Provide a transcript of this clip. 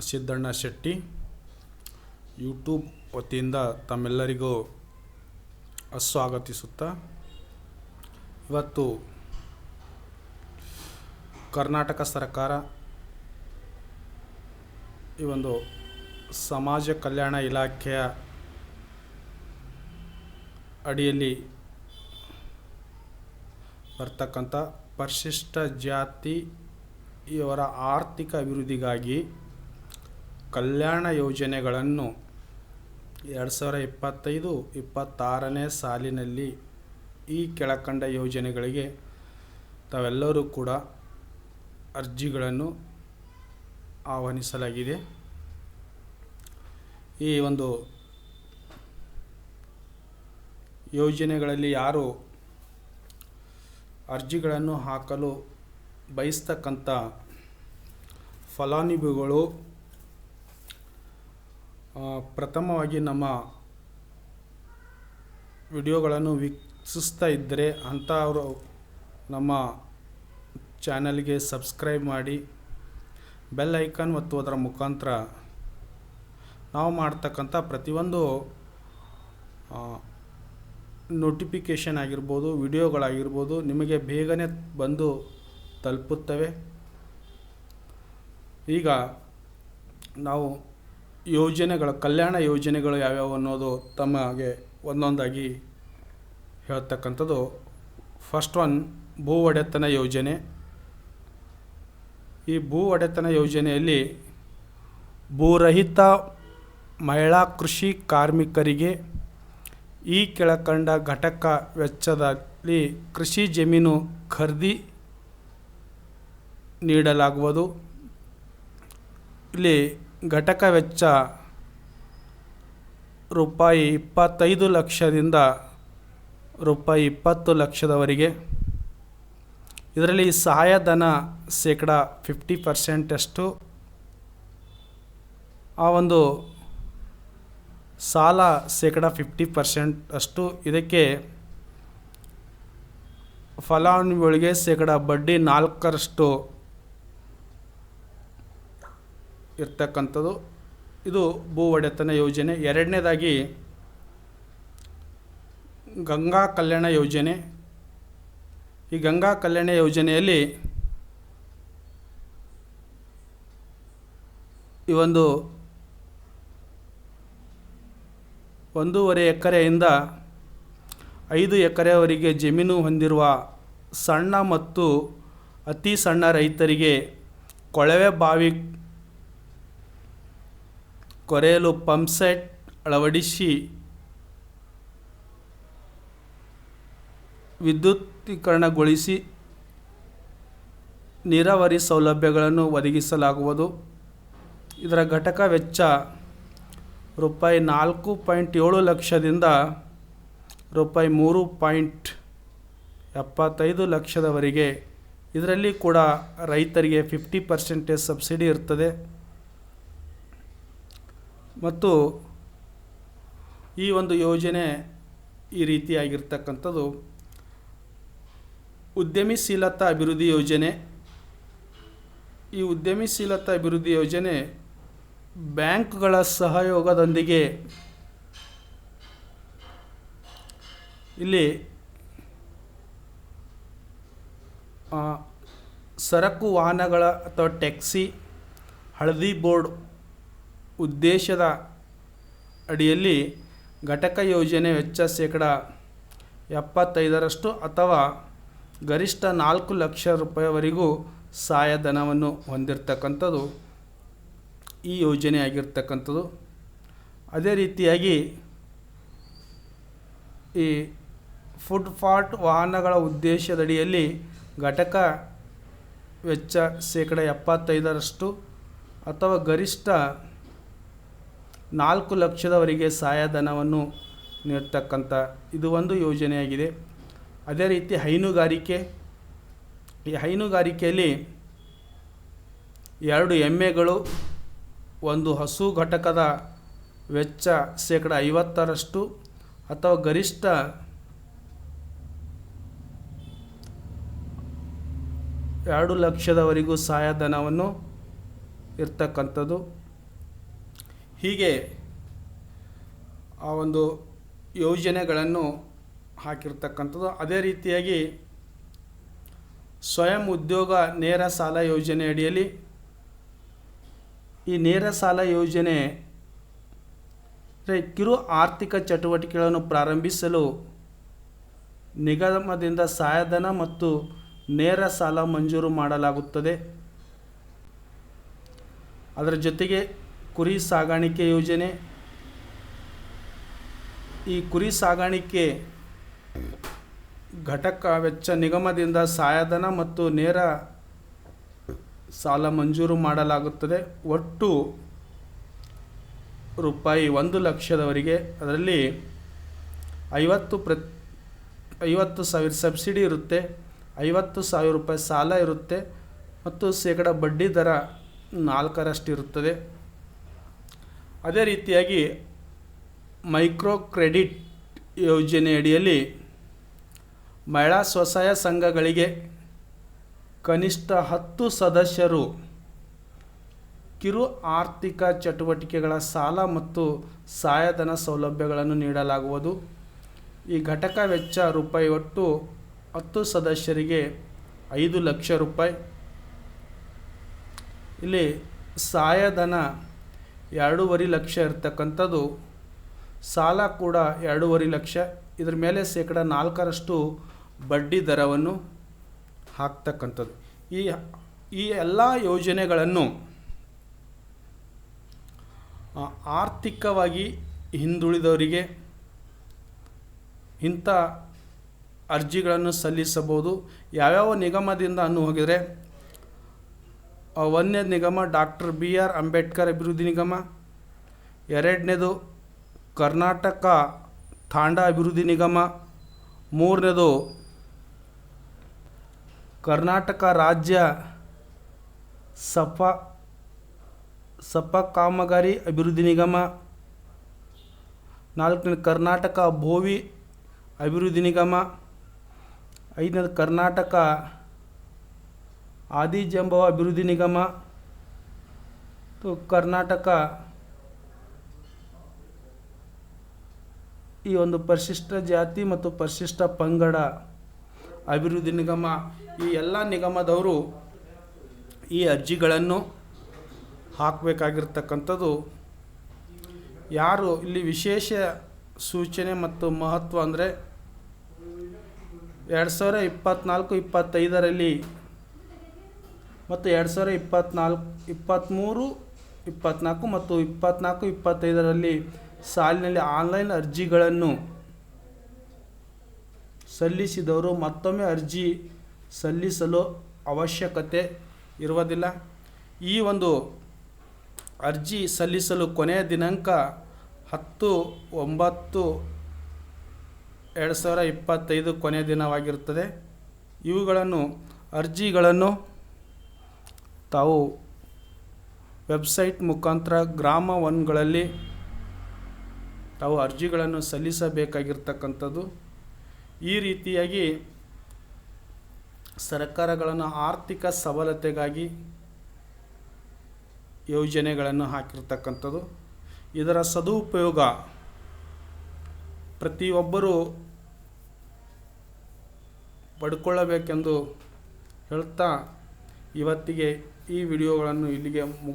Siddanna Shetty YouTube ವತಿಯಿಂದ ತಮ್ಮೆಲ್ಲರಿಗೂ ಸ್ವಾಗತಿಸುತ್ತಾ ಇವತ್ತು ಕರ್ನಾಟಕ ಸರ್ಕಾರ ಈ ಒಂದು ಸಮಾಜ ಕಲ್ಯಾಣ ಇಲಾಖೆಯ ಅಡಿಯಲ್ಲಿ ಬರ್ತಕ್ಕಂಥ ಪರಿಶಿಷ್ಟ ಜಾತಿ ಇವರ ಆರ್ಥಿಕ ಅಭಿವೃದ್ಧಿಗಾಗಿ ಕಲ್ಯಾಣ ಯೋಜನೆಗಳನ್ನು ಎರಡು ಸಾವಿರ ಇಪ್ಪತ್ತೈದು, ಇಪ್ಪತ್ತಾರನೇ ಸಾಲಿನಲ್ಲಿ ಈ ಕೆಳಕಂಡ ಯೋಜನೆಗಳಿಗೆ ತಾವೆಲ್ಲರೂ ಕೂಡ ಅರ್ಜಿಗಳನ್ನು ಆಹ್ವಾನಿಸಲಾಗಿದೆ. ಈ ಒಂದು ಯೋಜನೆಗಳಲ್ಲಿ ಯಾರು ಅರ್ಜಿಗಳನ್ನು ಹಾಕಲು ಬಯಸ್ತಕ್ಕಂಥ ಫಲಾನುಭವಿಗಳು ಪ್ರಥಮವಾಗಿ ನಮ್ಮ ವಿಡಿಯೋಗಳನ್ನು ವೀಕ್ಷಿಸ್ತಾ ಇದ್ದರೆ ಅಂಥವರು ನಮ್ಮ ಚಾನಲ್ಗೆ ಸಬ್ಸ್ಕ್ರೈಬ್ ಮಾಡಿ ಬೆಲ್ ಐಕಾನ್ ಒತ್ತುವುದರ ಮುಖಾಂತರ ನಾವು ಮಾಡ್ತಕ್ಕಂಥ ಪ್ರತಿಯೊಂದು ನೋಟಿಫಿಕೇಷನ್ ಆಗಿರ್ಬೋದು, ವಿಡಿಯೋಗಳಾಗಿರ್ಬೋದು ನಿಮಗೆ ಬೇಗನೆ ಬಂದು ತಲುಪುತ್ತವೆ. ಈಗ ನಾವು ಯೋಜನೆಗಳ, ಕಲ್ಯಾಣ ಯೋಜನೆಗಳು ಯಾವ್ಯಾವು ಅನ್ನೋದು ತಮಗೆ ಒಂದೊಂದಾಗಿ ಹೇಳ್ತಕ್ಕಂಥದ್ದು. ಫಸ್ಟ್ ಒನ್ ಭೂ ಒಡೆತನ ಯೋಜನೆ. ಈ ಭೂ ಒಡೆತನ ಯೋಜನೆಯಲ್ಲಿ ಭೂರಹಿತ ಮಹಿಳಾ ಕೃಷಿ ಕಾರ್ಮಿಕರಿಗೆ ಈ ಕೆಳಕಂಡ ಘಟಕ ವೆಚ್ಚದಲ್ಲಿ ಕೃಷಿ ಜಮೀನು ಖರೀದಿ ನೀಡಲಾಗುವುದು. ಇಲ್ಲಿ ಘಟಕ ವೆಚ್ಚ ರೂಪಾಯಿ ಇಪ್ಪತ್ತೈದು ಲಕ್ಷದಿಂದ ರೂಪಾಯಿ ಇಪ್ಪತ್ತು ಲಕ್ಷದವರೆಗೆ. ಇದರಲ್ಲಿ ಸಹಾಯಧನ ಶೇಕಡ ಫಿಫ್ಟಿ ಪರ್ಸೆಂಟಷ್ಟು ಆ ಒಂದು ಸಾಲ ಶೇಕಡ ಫಿಫ್ಟಿ ಪರ್ಸೆಂಟ್ ಅಷ್ಟು. ಇದಕ್ಕೆ ಫಲಾನುಭವಿಗಳಿಗೆ ಶೇಕಡ ಬಡ್ಡಿ ನಾಲ್ಕರಷ್ಟು ಇರ್ತಕ್ಕಂಥದ್ದು. ಇದು ಭೂ ಒಡೆತನ ಯೋಜನೆ. ಎರಡನೇದಾಗಿ ಗಂಗಾ ಕಲ್ಯಾಣ ಯೋಜನೆ. ಈ ಗಂಗಾ ಕಲ್ಯಾಣ ಯೋಜನೆಯಲ್ಲಿ ಈ ಒಂದು ಒಂದೂವರೆ ಎಕರೆಯಿಂದ ಐದು ಎಕರೆವರೆಗೆ ಜಮೀನು ಹೊಂದಿರುವ ಸಣ್ಣ ಮತ್ತು ಅತಿ ಸಣ್ಣ ರೈತರಿಗೆ ಕೊಳವೆ ಬಾವಿ ಕೊರೆಯಲು ಪಂಪ್ಸೆಟ್ ಅಳವಡಿಸಿ ವಿದ್ಯುತ್ತೀಕರಣಗೊಳಿಸಿ ನೀರಾವರಿ ಸೌಲಭ್ಯಗಳನ್ನು ಒದಗಿಸಲಾಗುವುದು. ಇದರ ಘಟಕ ವೆಚ್ಚ ರೂಪಾಯಿ ನಾಲ್ಕು ಪಾಯಿಂಟ್ ಏಳು ಲಕ್ಷದಿಂದ ರೂಪಾಯಿ ಮೂರು ಪಾಯಿಂಟ್ ಎಪ್ಪತ್ತೈದು ಲಕ್ಷದವರೆಗೆ. ಇದರಲ್ಲಿ ಕೂಡ ರೈತರಿಗೆ ಫಿಫ್ಟಿ ಪರ್ಸೆಂಟೇಜ್ ಸಬ್ಸಿಡಿ ಇರ್ತದೆ. ಮತ್ತು ಈ ಒಂದು ಯೋಜನೆ ಈ ರೀತಿಯಾಗಿರ್ತಕ್ಕಂಥದ್ದು. ಉದ್ಯಮಿಶೀಲತಾ ಅಭಿವೃದ್ಧಿ ಯೋಜನೆ. ಈ ಉದ್ಯಮಿಶೀಲತಾ ಅಭಿವೃದ್ಧಿ ಯೋಜನೆ ಬ್ಯಾಂಕ್ಗಳ ಸಹಯೋಗದೊಂದಿಗೆ ಇಲ್ಲಿ ಸರಕು ವಾಹನಗಳ ಅಥವಾ ಟ್ಯಾಕ್ಸಿ, ಹಳದಿ ಬೋರ್ಡ್ ಉದ್ದೇಶದ ಅಡಿಯಲ್ಲಿ ಘಟಕ ಯೋಜನೆ ವೆಚ್ಚ ಶೇಕಡ ಎಪ್ಪತ್ತೈದರಷ್ಟು ಅಥವಾ ಗರಿಷ್ಠ ನಾಲ್ಕು ಲಕ್ಷ ರೂಪಾಯಿವರೆಗೂ ಸಹಾಯಧನವನ್ನು ಹೊಂದಿರತಕ್ಕಂಥದ್ದು ಈ ಯೋಜನೆ ಆಗಿರ್ತಕ್ಕಂಥದ್ದು ಅದೇ ರೀತಿಯಾಗಿ ಈ ಫುಡ್ ಫಾಟ್ ವಾಹನಗಳ ಉದ್ದೇಶದಡಿಯಲ್ಲಿ ಘಟಕ ವೆಚ್ಚ ಶೇಕಡ ಎಪ್ಪತ್ತೈದರಷ್ಟು ಅಥವಾ ಗರಿಷ್ಠ ನಾಲ್ಕು ಲಕ್ಷದವರೆಗೆ ಸಹಾಯಧನವನ್ನು ನೀಡ್ತಕ್ಕಂಥ ಇದು ಒಂದು ಯೋಜನೆಯಾಗಿದೆ. ಅದೇ ರೀತಿ ಹೈನುಗಾರಿಕೆ, ಈ ಹೈನುಗಾರಿಕೆಯಲ್ಲಿ ಎರಡು ಎಮ್ಮೆಗಳು, ಒಂದು ಹಸು ಘಟಕದ ವೆಚ್ಚ ಶೇಕಡ ಐವತ್ತರಷ್ಟು ಅಥವಾ ಗರಿಷ್ಠ ಎರಡು ಲಕ್ಷದವರೆಗೂ ಸಹಾಯಧನವನ್ನು ಇರ್ತಕ್ಕಂಥದ್ದು. ಹೀಗೆ ಆ ಒಂದು ಯೋಜನೆಗಳನ್ನು ಹಾಕಿರ್ತಕ್ಕಂಥದ್ದು. ಅದೇ ರೀತಿಯಾಗಿ ಸ್ವಯಂ ಉದ್ಯೋಗ ನೇರ ಸಾಲ ಯೋಜನೆ ಅಡಿಯಲ್ಲಿ ಈ ನೇರ ಸಾಲ ಯೋಜನೆ ಕಿರು ಆರ್ಥಿಕ ಚಟುವಟಿಕೆಗಳನ್ನು ಪ್ರಾರಂಭಿಸಲು ನಿಗಮದಿಂದ ಸಹಾಯಧನ ಮತ್ತು ನೇರ ಸಾಲ ಮಂಜೂರು ಮಾಡಲಾಗುತ್ತದೆ. ಅದರ ಜೊತೆಗೆ ಕುರಿ ಸಾಗಾಣಿಕೆ ಯೋಜನೆ. ಈ ಕುರಿ ಸಾಗಾಣಿಕೆ ಘಟಕ ವೆಚ್ಚ ನಿಗಮದಿಂದ ಸಹಾಯಧನ ಮತ್ತು ನೇರ ಸಾಲ ಮಂಜೂರು ಮಾಡಲಾಗುತ್ತದೆ. ಒಟ್ಟು ರೂಪಾಯಿ ಒಂದು ಲಕ್ಷದವರೆಗೆ ಅದರಲ್ಲಿ ಐವತ್ತು ಪ್ರ, ಐವತ್ತು ಸಾವಿರ ಸಬ್ಸಿಡಿ ಇರುತ್ತೆ. ಐವತ್ತು ಸಾವಿರ ರೂಪಾಯಿ ಸಾಲ ಇರುತ್ತೆ ಮತ್ತು ಶೇಕಡ ಬಡ್ಡಿ ದರ ನಾಲ್ಕರಷ್ಟು ಇರುತ್ತದೆ ಅದೇ ರೀತಿಯಾಗಿ ಮೈಕ್ರೋ ಕ್ರೆಡಿಟ್ ಯೋಜನೆಯಡಿಯಲ್ಲಿ ಮಹಿಳಾ ಸ್ವಸಹಾಯ ಸಂಘಗಳಿಗೆ ಕನಿಷ್ಠ ಹತ್ತು ಸದಸ್ಯರು ಕಿರು ಆರ್ಥಿಕ ಚಟುವಟಿಕೆಗಳ ಸಾಲ ಮತ್ತು ಸಹಾಯಧನ ಸೌಲಭ್ಯಗಳನ್ನು ನೀಡಲಾಗುವುದು. ಈ ಘಟಕ ವೆಚ್ಚ ರೂಪಾಯಿ ಒಟ್ಟು ಹತ್ತು ಸದಸ್ಯರಿಗೆ ಐದು ಲಕ್ಷ ರೂಪಾಯಿ. ಇಲ್ಲಿ ಸಹಾಯಧನ ಎರಡೂವರೆ ಲಕ್ಷ ಇರ್ತಕ್ಕಂಥದ್ದು, ಸಾಲ ಕೂಡ ಎರಡೂವರೆ ಲಕ್ಷ. ಇದ್ರ ಮೇಲೆ ಶೇಕಡ ನಾಲ್ಕರಷ್ಟು ಬಡ್ಡಿ ದರವನ್ನು ಹಾಕ್ತಕ್ಕಂಥದ್ದು. ಈ ಈ ಎಲ್ಲ ಯೋಜನೆಗಳನ್ನು ಆರ್ಥಿಕವಾಗಿ ಹಿಂದುಳಿದವರಿಗೆ ಇಂಥ ಅರ್ಜಿಗಳನ್ನು ಸಲ್ಲಿಸಬಹುದು. ಯಾವ್ಯಾವ ನಿಗಮದಿಂದ ಅನ್ನು ಹೋಗಿದರೆ ಆ, ಒಂದನೇ ನಿಗಮ ಡಾಕ್ಟರ್ ಬಿ ಆರ್ ಅಂಬೇಡ್ಕರ್ ಅಭಿವೃದ್ಧಿ ನಿಗಮ ಎರಡನೇದು ಕರ್ನಾಟಕ ತಾಂಡ ಅಭಿವೃದ್ಧಿ ನಿಗಮ ಮೂರನೇದು ಕರ್ನಾಟಕ ರಾಜ್ಯ ಸಫಾ ಸಪ ಕಾಮಗಾರಿ ಅಭಿವೃದ್ಧಿ ನಿಗಮ ನಾಲ್ಕನೇ ಕರ್ನಾಟಕ ಭೋವಿ ಅಭಿವೃದ್ಧಿ ನಿಗಮ ಐದನೇದು ಕರ್ನಾಟಕ ಆದಿಜಂಬವ ಅಭಿವೃದ್ಧಿ ನಿಗಮ ಕರ್ನಾಟಕ ಈ ಒಂದು ಪರಿಶಿಷ್ಟ ಜಾತಿ ಮತ್ತು ಪರಿಶಿಷ್ಟ ಪಂಗಡ ಅಭಿವೃದ್ಧಿ ನಿಗಮ, ಈ ಎಲ್ಲ ನಿಗಮದವರು ಈ ಅರ್ಜಿಗಳನ್ನು ಹಾಕಬೇಕಾಗಿರ್ತಕ್ಕಂಥದ್ದು. ಯಾರು ಇಲ್ಲಿ ವಿಶೇಷ ಸೂಚನೆ ಮತ್ತು ಮಹತ್ವ ಅಂದರೆ ಎರಡು ಸಾವಿರ ಇಪ್ಪತ್ತ್ನಾಲ್ಕು ಇಪ್ಪತ್ತೈದರಲ್ಲಿ ಮತ್ತು ಎರಡು ಸಾವಿರ ಇಪ್ಪತ್ತ್ನಾಲ್ಕು ಇಪ್ಪತ್ತ್ಮೂರು ಇಪ್ಪತ್ತ್ನಾಲ್ಕು ಮತ್ತು ಇಪ್ಪತ್ತ್ನಾಲ್ಕು ಇಪ್ಪತ್ತೈದರಲ್ಲಿ ಸಾಲಿನಲ್ಲಿ ಆನ್ಲೈನ್ ಅರ್ಜಿಗಳನ್ನು ಸಲ್ಲಿಸಿದವರು ಮತ್ತೊಮ್ಮೆ ಅರ್ಜಿ ಸಲ್ಲಿಸಲು ಅವಶ್ಯಕತೆ ಇರುವುದಿಲ್ಲ. ಈ ಒಂದು ಅರ್ಜಿ ಸಲ್ಲಿಸಲು ಕೊನೆಯ ದಿನಾಂಕ ಹತ್ತು ಒಂಬತ್ತು ಎರಡು ಸಾವಿರ ಇಪ್ಪತ್ತೈದು ಕೊನೆಯ ದಿನವಾಗಿರುತ್ತದೆ. ಇವುಗಳನ್ನು ಅರ್ಜಿಗಳನ್ನು ತಾವು ವೆಬ್ಸೈಟ್ ಮುಖಾಂತರ ಗ್ರಾಮ ಒನ್ಗಳಲ್ಲಿ ತಾವು ಅರ್ಜಿಗಳನ್ನು ಸಲ್ಲಿಸಬೇಕಾಗಿರ್ತಕ್ಕಂಥದ್ದು. ಈ ರೀತಿಯಾಗಿ ಸರ್ಕಾರಗಳನ್ನು ಆರ್ಥಿಕ ಸಬಲತೆಗಾಗಿ ಯೋಜನೆಗಳನ್ನು ಹಾಕಿರ್ತಕ್ಕಂಥದ್ದು. ಇದರ ಸದುಪಯೋಗ ಪ್ರತಿಯೊಬ್ಬರೂ ಪಡ್ಕೊಳ್ಳಬೇಕೆಂದು ಹೇಳ್ತಾ ಇವತ್ತಿಗೆ ಈ ವಿಡಿಯೋಗಳನ್ನು ಇಲ್ಲಿಗೆ ಮುಗಿಸ್